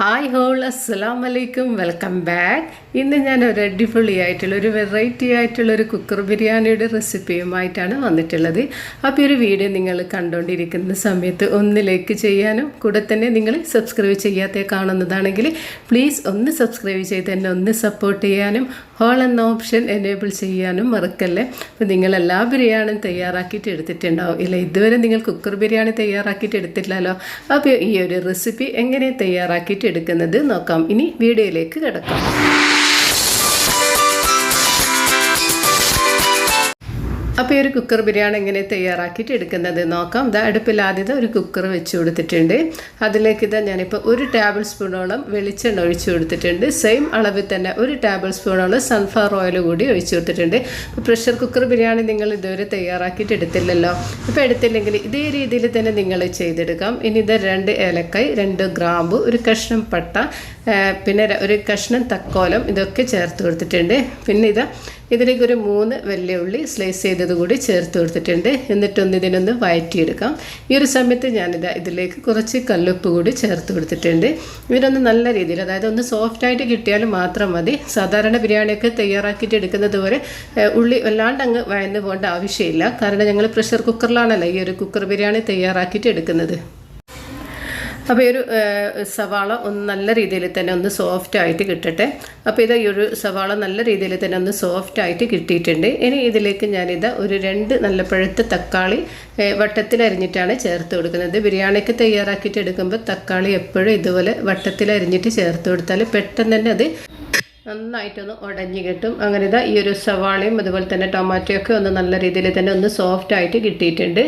Hi whole അസ്സലാം വലൈക്കും welcome back ഇന്ന് ഞാൻ ഒരു അടിപൊളിയായിട്ടുള്ള ഒരു വെറൈറ്റി ആയിട്ടുള്ള ഒരു കുക്കർ ബിരിയാണിയുടെ റെസിപ്പിയുമായിട്ടാണ് വന്നിട്ടുള്ളത്. അപ്പോൾ ഒരു വീഡിയോ നിങ്ങൾ കണ്ടുകൊണ്ടിരിക്കുന്ന സമയത്ത് ഒന്ന് ലൈക്ക് ചെയ്യാനും കൂടെ തന്നെ നിങ്ങൾ സബ്സ്ക്രൈബ് ചെയ്യാത്ത കാണുന്നതാണെങ്കിൽ പ്ലീസ് ഒന്ന് സബ്സ്ക്രൈബ് ചെയ്ത് തന്നെ ഒന്ന് സപ്പോർട്ട് ചെയ്യാനും ഹോൾ എന്ന ഓപ്ഷൻ എനേബിൾ ചെയ്യാനും മറക്കല്ലേ? അപ്പോൾ നിങ്ങൾ എല്ലാ ബിരിയാണിയും തയ്യാറാക്കിയിട്ട് എടുത്തിട്ടുണ്ടാവും. ഇല്ല ഇതുവരെ നിങ്ങൾ കുക്കർ ബിരിയാണി തയ്യാറാക്കിയിട്ട് എടുത്തിട്ടില്ലല്ലോ. അപ്പോൾ ഈ ഒരു റെസിപ്പി എങ്ങനെ തയ്യാറാക്കിയിട്ട് എടുക്കുന്നത് നോക്കാം. ഇനി വീഡിയോയിലേക്ക് കിടക്കാം. അപ്പോൾ ഈ ഒരു കുക്കർ ബിരിയാണി എങ്ങനെ തയ്യാറാക്കിയിട്ട് എടുക്കുന്നത് നോക്കാം. ഇതാ അടുപ്പിൽ ആദ്യത്തെ ഒരു കുക്കർ വെച്ച് കൊടുത്തിട്ടുണ്ട്. അതിലേക്ക് ഇതാ ഞാനിപ്പോൾ ഒരു ടേബിൾ സ്പൂണോളം വെളിച്ചെണ്ണ ഒഴിച്ച് കൊടുത്തിട്ടുണ്ട്. സെയിം അളവിൽ തന്നെ ഒരു ടേബിൾ സ്പൂണോളം സൺഫ്ലവർ ഓയിൽ കൂടി ഒഴിച്ച് കൊടുത്തിട്ടുണ്ട്. ഇപ്പോൾ പ്രഷർ കുക്കർ ബിരിയാണി നിങ്ങൾ ഇതുവരെ തയ്യാറാക്കിയിട്ട് എടുത്തില്ലല്ലോ. ഇപ്പോൾ എടുത്തില്ലെങ്കിൽ ഇതേ രീതിയിൽ തന്നെ നിങ്ങൾ ചെയ്തെടുക്കാം. ഇനി ഇത് രണ്ട് ഏലക്കായ് രണ്ട് ഗ്രാമ്പു ഒരു കഷ്ണം പട്ട പിന്നെ ഒരു കഷ്ണം തക്കോലം ഇതൊക്കെ ചേർത്ത് കൊടുത്തിട്ടുണ്ട്. പിന്നെ ഇത് ഇതിലേക്ക് ഒരു മൂന്ന് വെള്ളിയുള്ളി സ്ലൈസ് ചെയ്തത് കൂടി ചേർത്ത് കൊടുത്തിട്ടുണ്ട്. എന്നിട്ടൊന്ന് ഇതിനൊന്ന് വഴറ്റിയെടുക്കാം ഈ ഒരു സമയത്ത് ഞാനിത് ഇതിലേക്ക് കുറച്ച് കല്ലുപ്പ് കൂടി ചേർത്ത് കൊടുത്തിട്ടുണ്ട്. ഇവരൊന്ന് നല്ല രീതിയിൽ അതായത് ഒന്ന് സോഫ്റ്റായിട്ട് കിട്ടിയാൽ മാത്രം മതി. സാധാരണ ബിരിയാണിയൊക്കെ തയ്യാറാക്കിയിട്ട് എടുക്കുന്നത് പോലെ ഉള്ളി വല്ലാണ്ട് അങ്ങ് വഴന്ന് പോകേണ്ട ആവശ്യമില്ല. കാരണം ഞങ്ങൾ പ്രഷർ കുക്കറിലാണല്ലോ ഈ ഒരു കുക്കർ ബിരിയാണി തയ്യാറാക്കിയിട്ട് എടുക്കുന്നത്. അപ്പോൾ ഈ ഒരു സവാള ഒന്ന് നല്ല രീതിയിൽ തന്നെ ഒന്ന് സോഫ്റ്റ് ആയിട്ട് കിട്ടട്ടെ. അപ്പോൾ ഇത് ഈ ഒരു സവാള നല്ല രീതിയിൽ തന്നെ ഒന്ന് സോഫ്റ്റ് ആയിട്ട് കിട്ടിയിട്ടുണ്ട്. ഇനി ഇതിലേക്ക് ഞാനിത് ഒരു രണ്ട് നല്ല പഴുത്ത തക്കാളി വട്ടത്തിൽ അരിഞ്ഞിട്ടാണ് ചേർത്ത് കൊടുക്കുന്നത്. ബിരിയാണിക്ക് തയ്യാറാക്കിയിട്ട് എടുക്കുമ്പോൾ തക്കാളി എപ്പോഴും ഇതുപോലെ വട്ടത്തിൽ അരിഞ്ഞിട്ട് ചേർത്ത് കൊടുത്താൽ പെട്ടെന്ന് തന്നെ അത് നന്നായിട്ടൊന്ന് ഉടഞ്ഞു കിട്ടും. അങ്ങനെ ഇതാ ഈ ഒരു സവാളയും അതുപോലെ തന്നെ ടൊമാറ്റോയൊക്കെ ഒന്ന് നല്ല രീതിയിൽ തന്നെ ഒന്ന് സോഫ്റ്റ് ആയിട്ട് കിട്ടിയിട്ടുണ്ട്.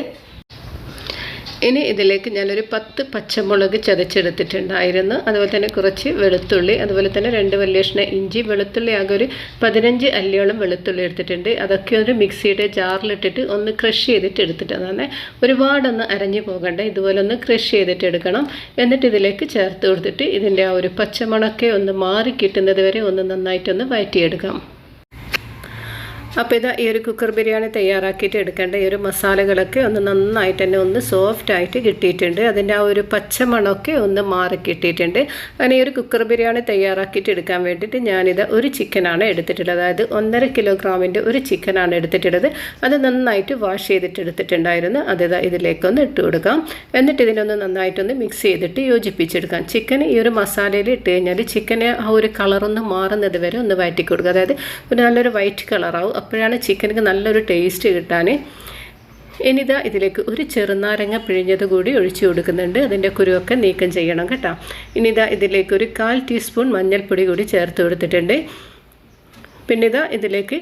ഇനി ഇതിലേക്ക് ഞാനൊരു പത്ത് പച്ചമുളക് ചതച്ചെടുത്തിട്ടുണ്ടായിരുന്നു. അതുപോലെ തന്നെ കുറച്ച് വെളുത്തുള്ളി അതുപോലെ തന്നെ രണ്ട് വല്യഷ്ണ ഇഞ്ചി വെളുത്തുള്ളി ആകെ ഒരു പതിനഞ്ച് അല്ലിയോളം വെളുത്തുള്ളി എടുത്തിട്ടുണ്ട്. അതൊക്കെ ഒരു മിക്സിയുടെ ജാറിലിട്ടിട്ട് ഒന്ന് ക്രഷ് ചെയ്തിട്ട് എടുത്തിട്ട് അതാണ് ഒരുപാടൊന്ന് അരഞ്ഞു പോകണ്ട ഇതുപോലെ ഒന്ന് ക്രഷ് ചെയ്തിട്ട് എടുക്കണം. എന്നിട്ട് ഇതിലേക്ക് ചേർത്ത് കൊടുത്തിട്ട് ഇതിന്റെ ആ ഒരു പച്ചമുളക്കെ ഒന്ന് മാറി കിട്ടുന്നത് വരെ ഒന്ന് നന്നായിട്ടൊന്ന് വഴറ്റിയെടുക്കാം. അപ്പോൾ ഇത് ഈ ഒരു കുക്കർ ബിരിയാണി തയ്യാറാക്കിയിട്ട് എടുക്കേണ്ട ഈ ഒരു മസാലകളൊക്കെ ഒന്ന് നന്നായിട്ട് തന്നെ ഒന്ന് സോഫ്റ്റ് ആയിട്ട് കിട്ടിയിട്ടുണ്ട്. അതിന്റെ ആ ഒരു പച്ചമണമൊക്കെ ഒന്ന് മാറി കിട്ടിയിട്ടുണ്ട്. അങ്ങനെ ഈ ഒരു കുക്കർ ബിരിയാണി തയ്യാറാക്കിയിട്ട് എടുക്കാൻ വേണ്ടിയിട്ട് ഞാനിത് ഒരു ചിക്കനാണ് എടുത്തിട്ടുള്ളത്. അതായത് ഒന്നര കിലോഗ്രാമിന്റെ ഒരു ചിക്കനാണ് എടുത്തിട്ടുള്ളത്. അത് നന്നായിട്ട് വാഷ് ചെയ്തിട്ട് എടുത്തിട്ടുണ്ടായിരുന്നു. അത് ഇതിലേക്കൊന്ന് ഇട്ട് കൊടുക്കാം. എന്നിട്ട് ഇതിനൊന്ന് നന്നായിട്ടൊന്ന് മിക്സ് ചെയ്തിട്ട് യോജിപ്പിച്ചെടുക്കാം. ചിക്കൻ ഈ ഒരു മസാലയിൽ ഇട്ട് കഴിഞ്ഞാൽ ചിക്കനെ ആ ഒരു കളറൊന്ന് മാറുന്നത് വരെ ഒന്ന് വഴറ്റി കൊടുക്കുക അതായത് ഒരു നല്ലൊരു വൈറ്റ് കളറാവും അപ്പോഴാണ് ചിക്കനിക്ക് നല്ലൊരു ടേസ്റ്റ് കിട്ടാൻ ഇനിതാ ഇതിലേക്ക് ഒരു ചെറുനാരങ്ങ പിഴിഞ്ഞത് കൂടി ഒഴിച്ചു കൊടുക്കുന്നുണ്ട്. അതിന്റെ കുരുവൊക്കെ നീക്കം ചെയ്യണം കേട്ടോ. ഇനിതാ ഇതിലേക്ക് ഒരു കാൽ ടീസ്പൂൺ മഞ്ഞൾപ്പൊടി കൂടി ചേർത്ത് കൊടുത്തിട്ടുണ്ട്. പിന്നെ ഇതാ ഇതിലേക്ക്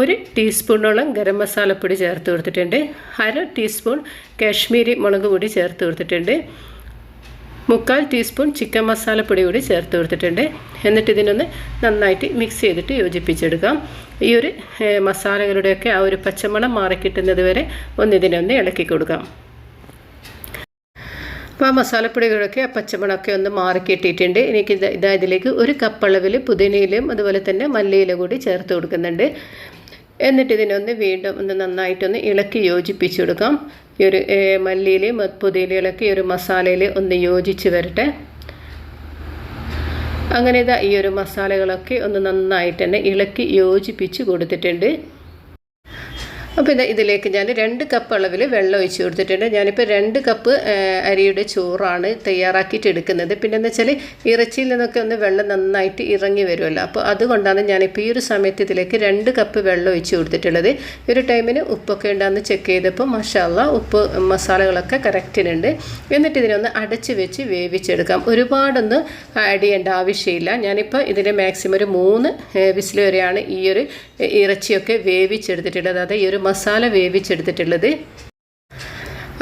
ഒരു ടീസ്പൂണോളം ഗരം മസാലപ്പൊടി ചേർത്ത് കൊടുത്തിട്ടുണ്ട്. അര ടീസ്പൂൺ കാശ്മീരി മുളക് പൊടി ചേർത്ത് കൊടുത്തിട്ടുണ്ട്. മുക്കാൽ ടീസ്പൂൺ ചിക്കൻ മസാലപ്പൊടി കൂടി ചേർത്ത് കൊടുത്തിട്ടുണ്ട്. എന്നിട്ട് ഇതിനൊന്ന് നന്നായിട്ട് മിക്സ് ചെയ്തിട്ട് യോജിപ്പിച്ചെടുക്കാം. ഈ ഒരു മസാലകളുടെയൊക്കെ ആ ഒരു പച്ചമണം മാറിക്കിട്ടുന്നത് വരെ ഒന്ന് ഇതിനൊന്ന് ഇളക്കി കൊടുക്കാം. അപ്പോൾ ആ മസാലപ്പൊടികളൊക്കെ ആ പച്ചമണമൊക്കെ ഒന്ന് മാറിക്കിട്ടിയിട്ടുണ്ട് എനിക്ക് ഇതാ ഇതിലേക്ക് ഒരു കപ്പളവിൽ പുതിനയിലും അതുപോലെ തന്നെ മല്ലിയില കൂടി ചേർത്ത് കൊടുക്കുന്നുണ്ട്. എന്നിട്ട് ഇതിനൊന്ന് വീണ്ടും ഒന്ന് നന്നായിട്ടൊന്ന് ഇളക്കി യോജിപ്പിച്ച് കൊടുക്കാം. ഈ ഒരു മല്ലിയിൽ മത്പുതിയിൽ ഇളക്കി ഒരു മസാലയിൽ ഒന്ന് യോജിച്ച് വരട്ടെ. അങ്ങനെ ഇതാ ഈ ഒരു മസാലകളൊക്കെ ഒന്ന് നന്നായിട്ട് തന്നെ ഇളക്കി യോജിപ്പിച്ച് കൊടുത്തിട്ടുണ്ട്. അപ്പോൾ ഇത് ഇതിലേക്ക് ഞാൻ രണ്ട് കപ്പ് അളവിൽ വെള്ളം ഒഴിച്ച് കൊടുത്തിട്ടുണ്ട്. ഞാനിപ്പോൾ രണ്ട് കപ്പ് അരിയുടെ ചോറാണ് തയ്യാറാക്കിയിട്ട് എടുക്കുന്നത്. പിന്നെ എന്ന് വെച്ചാൽ ഇറച്ചിയിൽ നിന്നൊക്കെ ഒന്ന് വെള്ളം നന്നായിട്ട് ഇറങ്ങി വരുമല്ലോ. അപ്പോൾ അതുകൊണ്ടാണ് ഞാനിപ്പോൾ ഈ ഒരു സമയത്ത് ഇതിലേക്ക് രണ്ട് കപ്പ് വെള്ളം ഒഴിച്ച് കൊടുത്തിട്ടുള്ളത്. ഈ ഒരു ടൈമിന് ഉപ്പൊക്കെ ഉണ്ടാകുന്ന ചെക്ക് ചെയ്തപ്പോൾ മഷാല്ല ഉപ്പ് മസാലകളൊക്കെ കറക്റ്റിനുണ്ട് എന്നിട്ട് ഇതിനൊന്ന് അടച്ച് വെച്ച് വേവിച്ചെടുക്കാം. ഒരുപാടൊന്ന് ആഡ് ചെയ്യേണ്ട ആവശ്യമില്ല. ഞാനിപ്പോൾ ഇതിന്റെ മാക്സിമം ഒരു മൂന്ന് വിസിൽ വരെയാണ് ഈ ഒരു ഇറച്ചിയൊക്കെ വേവിച്ചെടുത്തിട്ടുള്ളത്. അതായത് ഈ ഒരു മസാല വേവിച്ചെടുത്തിട്ടുള്ളത്.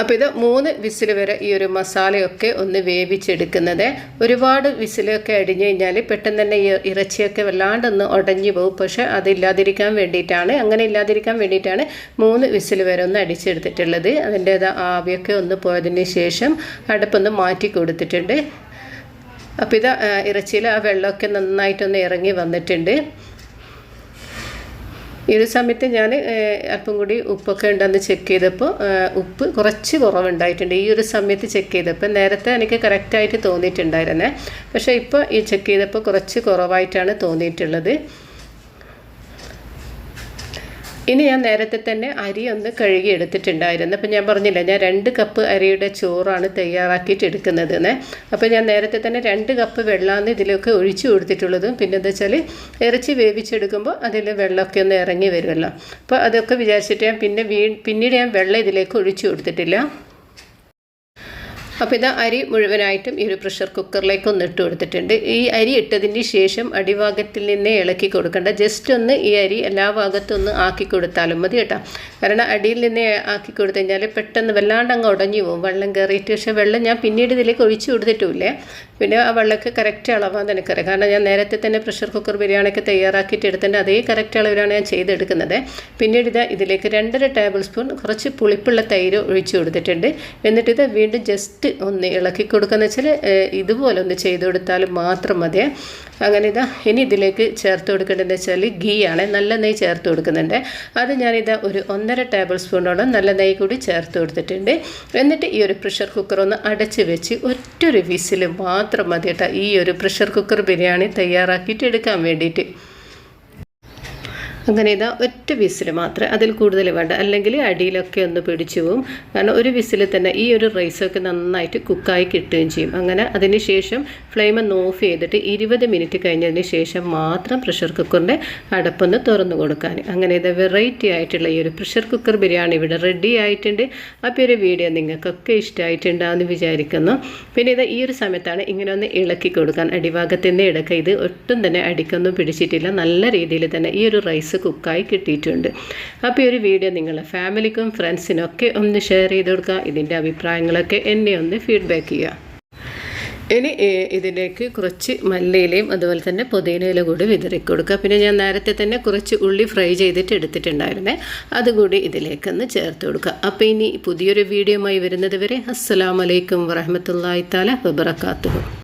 അപ്പോൾ ഇത് മൂന്ന് വിസിൽ വരെ ഈ ഒരു മസാലയൊക്കെ ഒന്ന് വേവിച്ചെടുക്കുന്നത്. ഒരുപാട് വിസിലൊക്കെ അടിഞ്ഞു കഴിഞ്ഞാൽ പെട്ടെന്ന് തന്നെ ഇറച്ചിയൊക്കെ വല്ലാണ്ടൊന്ന് ഉടഞ്ഞു പോകും. പക്ഷേ അതില്ലാതിരിക്കാൻ വേണ്ടിയിട്ടാണ് അങ്ങനെ ഇല്ലാതിരിക്കാൻ വേണ്ടിയിട്ടാണ് മൂന്ന് വിസിൽ വരെ ഒന്ന് അടിച്ചെടുത്തിട്ടുള്ളത്. അതിന്റെ ആവിയൊക്കെ ഒന്ന് പോയതിന് ശേഷം അടുപ്പൊന്ന് മാറ്റി കൊടുത്തിട്ടുണ്ട്. അപ്പോൾ ഇത് ഇറച്ചിയിൽ ആ വെള്ളമൊക്കെ നന്നായിട്ടൊന്ന് ഇറങ്ങി വന്നിട്ടുണ്ട്. ഈ ഒരു സമയത്ത് ഞാൻ അല്പം കൂടി ഉപ്പൊക്കെ ഉണ്ടെന്ന് ചെക്ക് ചെയ്തപ്പോൾ ഉപ്പ് കുറച്ച് കുറവുണ്ടായിട്ടുണ്ട്. ഈ ഒരു സമയത്ത് ചെക്ക് ചെയ്തപ്പോൾ നേരത്തെ എനിക്ക് കറക്റ്റായിട്ട് തോന്നിയിട്ടുണ്ടായിരുന്നേ. പക്ഷേ ഇപ്പോൾ ഈ ചെക്ക് ചെയ്തപ്പോൾ കുറച്ച് കുറവായിട്ടാണ് തോന്നിയിട്ടുള്ളത്. ഇനി ഞാൻ നേരത്തെ തന്നെ അരി ഒന്ന് കഴുകി എടുത്തിട്ടുണ്ടായിരുന്നു. അപ്പം ഞാൻ പറഞ്ഞില്ല ഞാൻ രണ്ട് കപ്പ് അരിയുടെ ചോറാണ് തയ്യാറാക്കിയിട്ട് എടുക്കുന്നത് അപ്പോൾ ഞാൻ നേരത്തെ തന്നെ രണ്ട് കപ്പ് വെള്ളമാണ് ഇതിലൊക്കെ ഒഴിച്ചു കൊടുത്തിട്ടുള്ളതും. പിന്നെ എന്താ വെച്ചാൽ ഇറച്ചി വേവിച്ചെടുക്കുമ്പോൾ അതിൽ വെള്ളമൊക്കെ ഒന്ന് ഇറങ്ങി വരുമല്ലോ. അപ്പോൾ അതൊക്കെ വിചാരിച്ചിട്ട് ഞാൻ പിന്നെ വീ പിന്നീട് ഞാൻ വെള്ളം ഇതിലേക്ക് ഒഴിച്ചു കൊടുത്തിട്ടില്ല. അപ്പോൾ ഇത് അരി മുഴുവനായിട്ടും ഈ ഒരു പ്രഷർ കുക്കറിലേക്ക് ഒന്ന് ഇട്ട് കൊടുത്തിട്ടുണ്ട്. ഈ അരി ഇട്ടതിന് ശേഷം അടിഭാഗത്തിൽ നിന്ന് ഇളക്കി കൊടുക്കേണ്ട. ജസ്റ്റ് ഒന്ന് ഈ അരി എല്ലാ ഭാഗത്തും ഒന്ന് ആക്കി കൊടുത്താലും മതി കേട്ടോ. കാരണം അടിയിൽ നിന്ന് ആക്കി കൊടുത്തു കഴിഞ്ഞാൽ പെട്ടെന്ന് വല്ലാണ്ട് അങ്ങ് ഉടഞ്ഞു പോകും. വെള്ളം കയറിയിട്ട് പക്ഷേ വെള്ളം ഞാൻ പിന്നീട് ഇതിലേക്ക് ഒഴിച്ച് കൊടുത്തിട്ടുമില്ലേ. പിന്നെ ആ വെള്ളമൊക്കെ കറക്റ്റ് അളവാന്ന് എനിക്കറിയാം. കാരണം ഞാൻ നേരത്തെ തന്നെ പ്രഷർ കുക്കർ ബിരിയാണിയൊക്കെ തയ്യാറാക്കിയിട്ട് എടുത്തിട്ട് അതേ കറക്റ്റ് അളവിലാണ് ഞാൻ ചെയ്തെടുക്കുന്നത്. പിന്നീട് ഇത് ഇതിലേക്ക് രണ്ടര ടേബിൾ സ്പൂൺ കുറച്ച് പുളിപ്പുള്ള തൈര് ഒഴിച്ചു കൊടുത്തിട്ടുണ്ട്. എന്നിട്ട് ഇത് വീണ്ടും ജസ്റ്റ് ഒന്ന് ഇളക്കി കൊടുക്കുക വെച്ചാൽ ഇതുപോലെ ഒന്ന് ചെയ്ത് കൊടുത്താൽ മാത്രം മതി. അങ്ങനെ ഇതാ ഇനി ഇതിലേക്ക് ചേർത്ത് കൊടുക്കേണ്ടതെന്ന് വെച്ചാൽ ഗീ ആണ് നല്ല നെയ്യ് ചേർത്ത് കൊടുക്കുന്നുണ്ട്. അത് ഞാനിതാ ഒരു ഒന്നര ടേബിൾ സ്പൂണോളം നല്ല നെയ്യ് കൂടി ചേർത്ത് കൊടുത്തിട്ടുണ്ട്. എന്നിട്ട് ഈ ഒരു പ്രഷർ കുക്കർ ഒന്ന് അടച്ച് വെച്ച് ഒറ്റൊരു വിസിൽ മാത്രം മതി കേട്ടോ. ഈ ഒരു പ്രഷർ കുക്കർ ബിരിയാണി തയ്യാറാക്കിയിട്ട് എടുക്കാൻ വേണ്ടിയിട്ട്. അങ്ങനെ ഇതാ ഒറ്റ വിസിൽ മാത്രമേ അതിൽ കൂടുതൽ വേണ്ട. അല്ലെങ്കിൽ അടിയിലൊക്കെ ഒന്ന് പിടിച്ചു പോവും. കാരണം ഒരു വിസിൽ തന്നെ ഈ ഒരു റൈസൊക്കെ നന്നായിട്ട് കുക്കായി കിട്ടുകയും ചെയ്യും. അങ്ങനെ അതിന് ശേഷം ഫ്ലെയിം ഒന്ന് ഓഫ് ചെയ്തിട്ട് ഇരുപത് മിനിറ്റ് കഴിഞ്ഞതിന് ശേഷം മാത്രം പ്രഷർ കുക്കറിന്റെ അടപ്പൊന്ന് തുറന്നു കൊടുക്കാൻ. അങ്ങനെ ഇത് വെറൈറ്റി ആയിട്ടുള്ള ഈ ഒരു പ്രഷർ കുക്കർ ബിരിയാണി ഇവിടെ റെഡി ആയിട്ടുണ്ട്. അപ്പോൾ ഒരു വീഡിയോ നിങ്ങൾക്കൊക്കെ ഇഷ്ടമായിട്ടുണ്ടാകുമെന്ന് വിചാരിക്കുന്നു. പിന്നെ ഇത് ഈ ഒരു സമയത്താണ് ഇങ്ങനെ ഒന്ന് ഇളക്കി കൊടുക്കാൻ. അടിഭാഗത്തിന്റെ ഇടയ്ക്ക് ഇത് ഒട്ടും തന്നെ അടിക്കൊന്നും പിടിച്ചിട്ടില്ല. നല്ല രീതിയിൽ തന്നെ ഈ ഒരു റൈസ് കുക്കായി കിട്ടിയിട്ടുണ്ട്. അപ്പോൾ ഈ ഒരു വീഡിയോ നിങ്ങൾ ഫാമിലിക്കും ഫ്രണ്ട്സിനൊക്കെ ഒന്ന് ഷെയർ ചെയ്ത് കൊടുക്കുക. ഇതിന്റെ അഭിപ്രായങ്ങളൊക്കെ എന്നെ ഒന്ന് ഫീഡ്ബാക്ക് ചെയ്യുക. ഇനി ഇതിലേക്ക് കുറച്ച് മല്ലിയിലയും അതുപോലെ തന്നെ പുതിനയില കൂടി വിതറി കൊടുക്കുക പിന്നെ ഞാൻ നേരത്തെ തന്നെ കുറച്ച് ഉള്ളി ഫ്രൈ ചെയ്തിട്ട് എടുത്തിട്ടുണ്ടായിരുന്നേ. അതുകൂടി ഇതിലേക്കൊന്ന് ചേർത്ത് കൊടുക്കുക. അപ്പോൾ ഇനി പുതിയൊരു വീഡിയോയുമായി വരുന്നത് വരെ അസ്സാം വലൈക്കും താല വബർക്കാത്തു